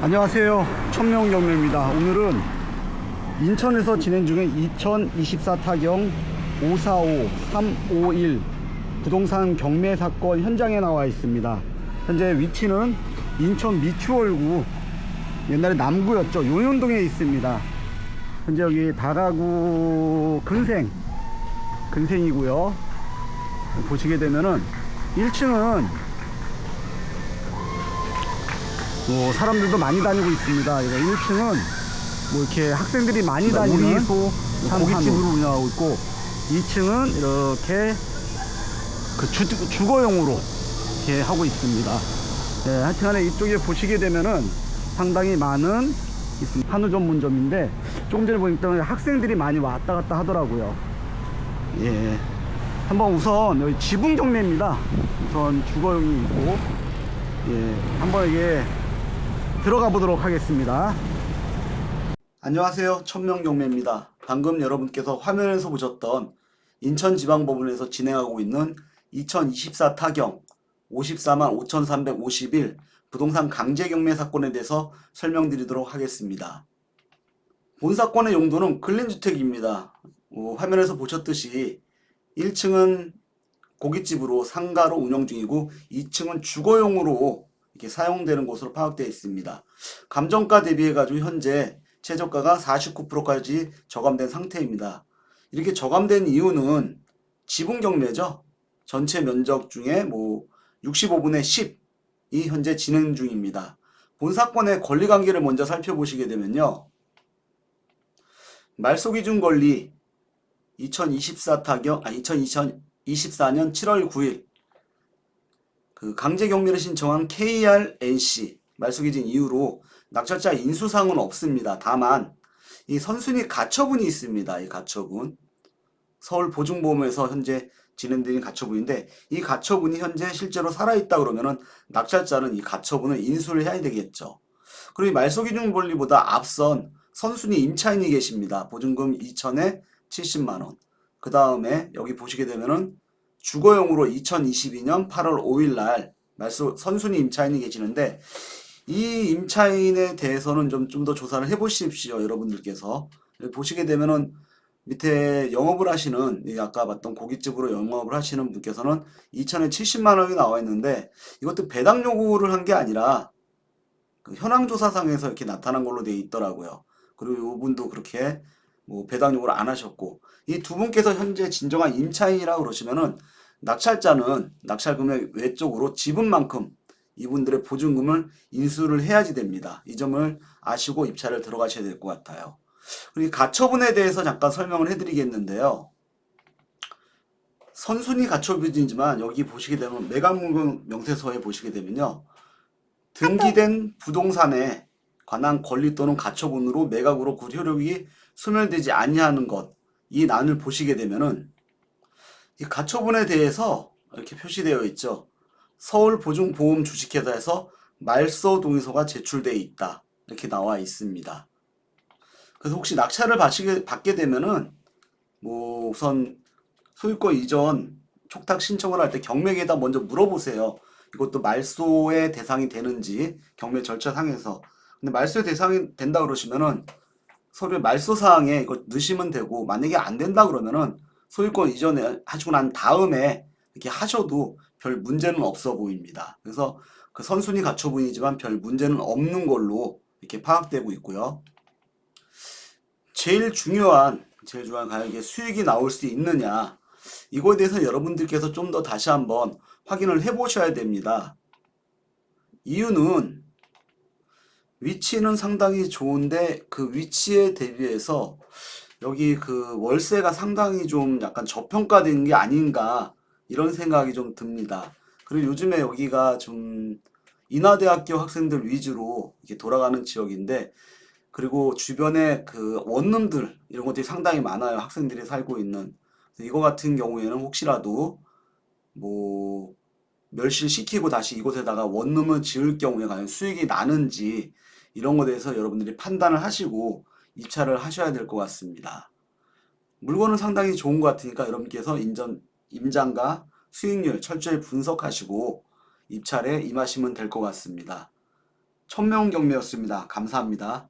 안녕하세요. 천명경매입니다. 오늘은 인천에서 진행 중인 2024 타경 545-351 부동산 경매 사건 현장에 나와 있습니다. 현재 위치는 인천 미추홀구 옛날에 남구였죠. 용현동에 있습니다. 현재 여기 다가구 근생 근생이고요. 보시게 되면은 1층은 뭐 사람들도 많이 다니고 있습니다. 이거 1층은 뭐 이렇게 학생들이 많이 다니는 오리소, 고깃집으로 운영하고 있고 2층은 이렇게 그 주, 주거용으로 이렇게 하고 있습니다. 네, 하여튼간에 이쪽에 보시게 되면은 상당히 많은 있습니다. 한우 전문점인데 조금 전에 보니까 학생들이 많이 왔다 갔다 하더라고요. 예. 한번 우선 여기 지붕 경매입니다. 우선 주거용이 있고 예. 한번 이게 들어가 보도록 하겠습니다. 안녕하세요. 천명경매입니다. 방금 여러분께서 화면에서 보셨던 인천지방법원에서 진행하고 있는 2024 타경 54만 5,351 부동산 강제 경매 사건에 대해서 설명드리도록 하겠습니다. 본 사건의 용도는 근린주택입니다. 어, 화면에서 보셨듯이 1층은 고깃집으로 상가로 운영 중이고 2층은 주거용으로 이렇게 사용되는 곳으로 파악되어 있습니다. 감정가 대비해 가지고 현재 최저가가 49%까지 저감된 상태입니다. 이렇게 저감된 이유는 지분 경매죠. 전체 면적 중에 뭐 65분의 10이 현재 진행 중입니다. 본 사건의 권리 관계를 먼저 살펴보시게 되면요. 말소 기준 권리 2024 타격 아 2024년 7월 9일 그 강제 경매를 신청한 KRNC 말소 기준 이후로 낙찰자 인수상은 없습니다. 다만 이 선순위 가처분이 있습니다. 이 가처분 서울 보증보험에서 현재 진행되는 가처분인데 이 가처분이 현재 실제로 살아있다 그러면은 낙찰자는 이 가처분을 인수를 해야 되겠죠. 그리고 이 말소 기준 권리보다 앞선 선순위 임차인이 계십니다. 보증금 2천에 70만 원. 그 다음에 여기 보시게 되면은 주거용으로 2022년 8월 5일 날 말소 선순위 임차인이 계시는데 이 임차인에 대해서는 좀 좀 더 조사를 해보십시오 여러분들께서 보시게 되면은 밑에 영업을 하시는 이 아까 봤던 고깃집으로 영업을 하시는 분께서는 2천에 70만 원이 나와 있는데 이것도 배당 요구를 한 게 아니라 그 현황 조사상에서 이렇게 나타난 걸로 되어 있더라고요. 그리고 이분도 그렇게 뭐 배당 요구를 안 하셨고 이 두 분께서 현재 진정한 임차인이라고 그러시면은 낙찰자는 낙찰 금액 외적으로 지분만큼 이분들의 보증금을 인수를 해야지 됩니다. 이 점을 아시고 입찰을 들어가셔야 될 것 같아요. 그리고 이 가처분에 대해서 잠깐 설명을 해드리겠는데요. 선순위 가처분이지만 여기 보시게 되면 매각물건 명세서에 보시게 되면요. 등기된 부동산에 관한 권리 또는 가처분으로 매각으로 그 효력이 소멸되지 아니하는 것, 이 난을 보시게 되면은 이 가처분에 대해서 이렇게 표시되어 있죠. 서울 보증보험 주식회사에서 말소 동의서가 제출돼 있다. 이렇게 나와 있습니다. 그래서 혹시 낙찰을 받게, 받게 되면은 뭐 우선 소유권 이전 촉탁 신청을 할 때 경매에다 먼저 물어보세요. 이것도 말소의 대상이 되는지 경매 절차상에서. 근데 말소의 대상이 된다 그러시면은 서류 말소 사항에 이거 넣으시면 되고 만약에 안 된다 그러면은 소유권 이전에 하시고 난 다음에 이렇게 하셔도 별 문제는 없어 보입니다. 그래서 그 선순위 가처분이지만 별 문제는 없는 걸로 이렇게 파악되고 있고요. 제일 중요한 제일 중요한 이게 수익이 나올 수 있느냐 이거에 대해서 여러분들께서 좀 더 다시 한번 확인을 해 보셔야 됩니다. 이유는 위치는 상당히 좋은데 그 위치에 대비해서 여기 그 월세가 상당히 좀 약간 저평가된 게 아닌가 이런 생각이 좀 듭니다. 그리고 요즘에 여기가 좀 인하대학교 학생들 위주로 이렇게 돌아가는 지역인데 그리고 주변에 그 원룸들 이런 것들이 상당히 많아요. 학생들이 살고 있는. 이거 같은 경우에는 혹시라도 뭐 멸실시키고 다시 이곳에다가 원룸을 지을 경우에 과연 수익이 나는지 이런 것에 대해서 여러분들이 판단을 하시고 입찰을 하셔야 될 것 같습니다. 물건은 상당히 좋은 것 같으니까 여러분께서 인전, 임장과 수익률 철저히 분석하시고 입찰에 임하시면 될 것 같습니다. 천명 경매였습니다. 감사합니다.